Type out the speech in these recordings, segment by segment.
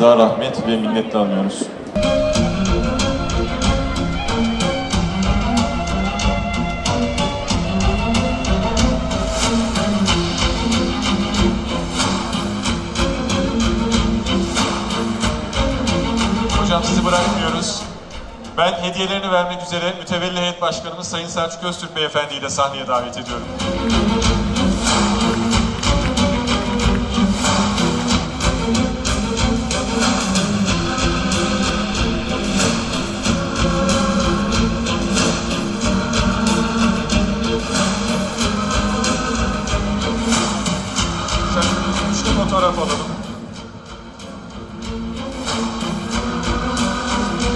rıza, rahmet ve minnetle anıyoruz. Hocam sizi bırakmıyoruz. Ben hediyelerini vermek üzere mütevelli heyet başkanımız Sayın Selçuk Öztürk Beyefendi'yi de sahneye davet ediyorum.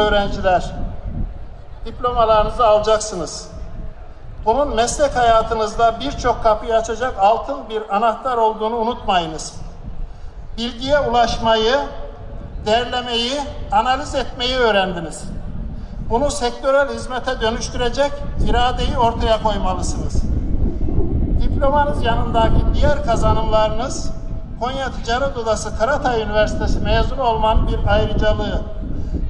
Öğrenciler, diplomalarınızı alacaksınız. Bunun meslek hayatınızda birçok kapıyı açacak altın bir anahtar olduğunu unutmayınız. Bilgiye ulaşmayı, derlemeyi, analiz etmeyi öğrendiniz. Bunu sektörel hizmete dönüştürecek iradeyi ortaya koymalısınız. Diplomanız yanındaki diğer kazanımlarınız Konya Ticaret Odası Karatay Üniversitesi mezunu olmanın bir ayrıcalığı.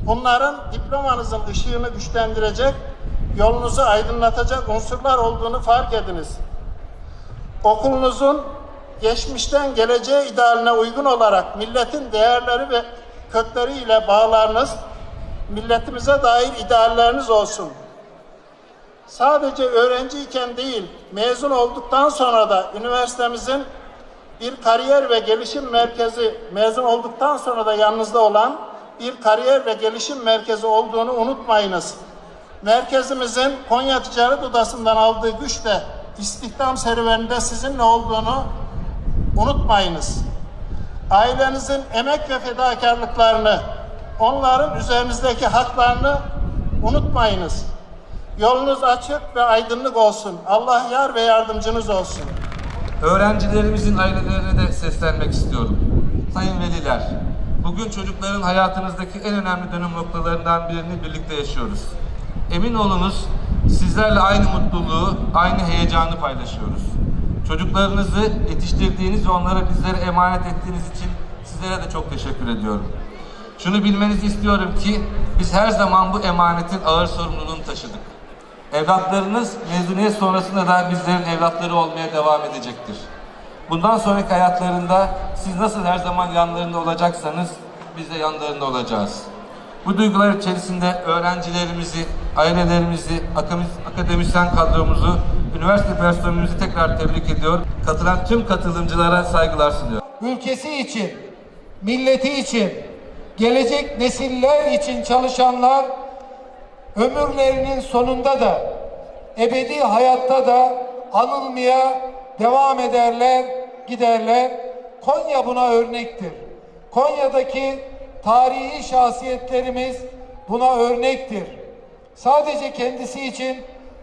Bunların diplomanızın ışığını güçlendirecek, yolunuzu aydınlatacak unsurlar olduğunu fark ediniz. Okulunuzun geçmişten geleceğe idealine uygun olarak milletin değerleri ve kökleriyle bağlarınız, milletimize dair idealleriniz olsun sadece öğrenciyken değil, mezun olduktan sonra da üniversitemizin bir kariyer ve gelişim merkezi, mezun olduktan sonra da yanınızda olan bir kariyer ve gelişim merkezi olduğunu unutmayınız. Merkezimizin Konya Ticaret Odası'ndan aldığı güçle istihdam serüveninde sizinle olduğunu unutmayınız. Ailenizin emek ve fedakarlıklarını, onların üzerinizdeki haklarını unutmayınız. Yolunuz açık ve aydınlık olsun. Allah yar ve yardımcınız olsun. Öğrencilerimizin ailelerine de seslenmek istiyorum. Sayın veliler, bugün çocukların hayatınızdaki en önemli dönüm noktalarından birini birlikte yaşıyoruz. Emin olunuz sizlerle aynı mutluluğu, aynı heyecanı paylaşıyoruz. Çocuklarınızı yetiştirdiğiniz ve onlara bizlere emanet ettiğiniz için sizlere de çok teşekkür ediyorum. Şunu bilmenizi istiyorum ki biz her zaman bu emanetin ağır sorumluluğunu taşıdık. Evlatlarınız mezuniyet sonrasında da bizlerin evlatları olmaya devam edecektir. Bundan sonraki hayatlarında siz nasıl her zaman yanlarında olacaksanız biz de yanlarında olacağız. Bu duygular içerisinde öğrencilerimizi, ailelerimizi, akademi- akademisyen kadromuzu, üniversite personelimizi tekrar tebrik ediyor. Katılan tüm katılımcılara saygılar sunuyorum. ülkesi için, milleti için, gelecek nesiller için çalışanlar ömürlerinin sonunda da ebedi hayatta da anılmaya devam ederler, giderler. Konya buna örnektir. Konya'daki tarihi şahsiyetlerimiz buna örnektir. Sadece kendisi için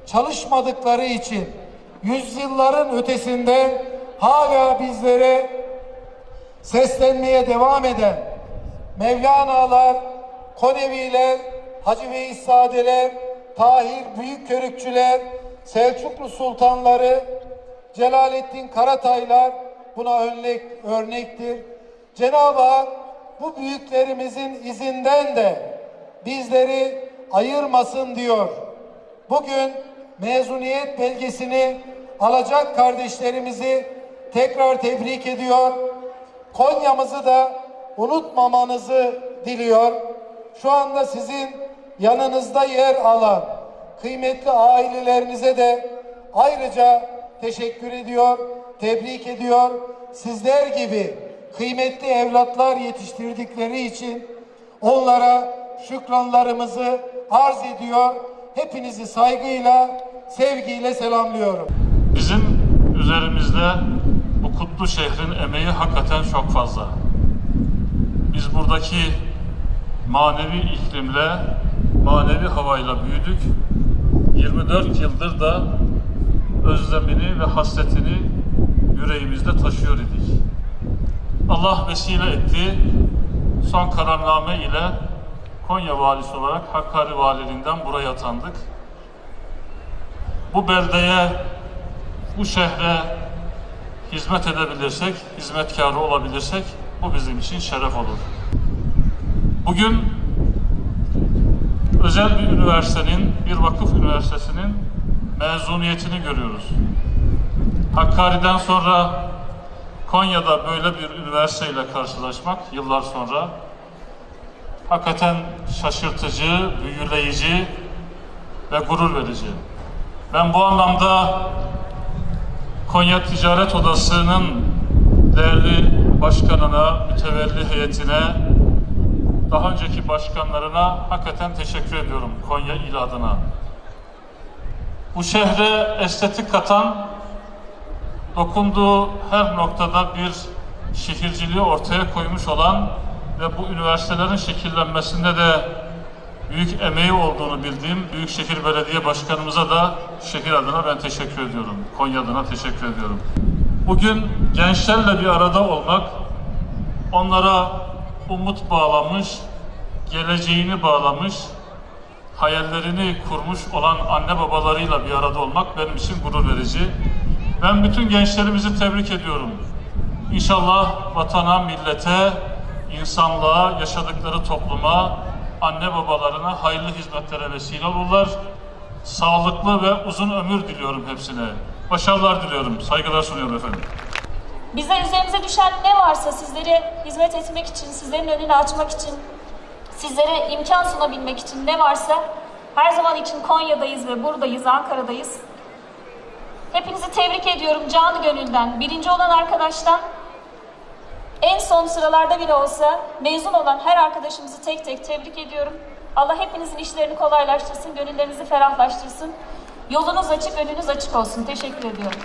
çalışmadıkları için yüzyılların ötesinden hala bizlere seslenmeye devam eden Mevlana'lar, Koneviler, Hacı Veys Sadeler, Tahir Büyükkörükçüler, Selçuklu Sultanları, Celalettin Karataylar buna örnek, örnektir. Cenab-ı Hak bu büyüklerimizin izinden de bizleri ayırmasın diyor. Bugün mezuniyet belgesini alacak kardeşlerimizi tekrar tebrik ediyor. Konya'mızı da unutmamanızı diliyor. Şu anda sizin yanınızda yer alan kıymetli ailelerinize de ayrıca teşekkür ediyor, tebrik ediyor. Sizler gibi kıymetli evlatlar yetiştirdikleri için onlara şükranlarımızı arz ediyor. Hepinizi saygıyla, sevgiyle selamlıyorum. Bizim üzerimizde bu kutlu şehrin emeği hakikaten çok fazla. Biz buradaki manevi iklimle, manevi havayla büyüdük. 24 yıldır da özlemini ve hasretini yüreğimizde taşıyor idik. Allah vesile etti. Son kararname ile Konya valisi olarak Hakkari valiliğinden buraya atandık. Bu beldeye bu şehre hizmet edebilirsek, hizmetkarı olabilirsek bu bizim için şeref olur. Bugün özel bir üniversitenin, bir vakıf üniversitesinin mezuniyetini görüyoruz. Hakkari'den sonra Konya'da böyle bir üniversiteyle karşılaşmak yıllar sonra hakikaten şaşırtıcı, büyüleyici ve gurur verici. Ben bu anlamda Konya Ticaret Odası'nın değerli başkanına, mütevelli heyetine, daha önceki başkanlarına hakikaten teşekkür ediyorum Konya il adına. Bu şehre estetik katan, dokunduğu her noktada bir şehirciliği ortaya koymuş olan ve bu üniversitelerin şekillenmesinde de büyük emeği olduğunu bildiğim Büyükşehir Belediye Başkanımıza da şehir adına ben teşekkür ediyorum. Konya adına teşekkür ediyorum. Bugün gençlerle bir arada olmak, onlara umut bağlamış, geleceğini bağlamış, hayallerini kurmuş olan anne babalarıyla bir arada olmak benim için gurur verici. Ben bütün gençlerimizi tebrik ediyorum. İnşallah vatana, millete, insanlığa, yaşadıkları topluma, anne babalarına hayırlı hizmetlere vesile olurlar. Sağlıklı ve uzun ömür diliyorum hepsine. Başarılar diliyorum. Saygılar sunuyorum efendim. Bizler üzerimize düşen ne varsa sizlere hizmet etmek için, sizlerin önünü açmak için, sizlere imkan sunabilmek için ne varsa her zaman için Konya'dayız ve buradayız, Ankara'dayız. Hepinizi tebrik ediyorum canı gönülden. Birinci olan arkadaştan en son sıralarda bile olsa mezun olan her arkadaşımızı tek tek tebrik ediyorum. Allah hepinizin işlerini kolaylaştırsın, gönüllerinizi ferahlaştırsın. Yolunuz açık, önünüz açık olsun. Teşekkür ediyorum.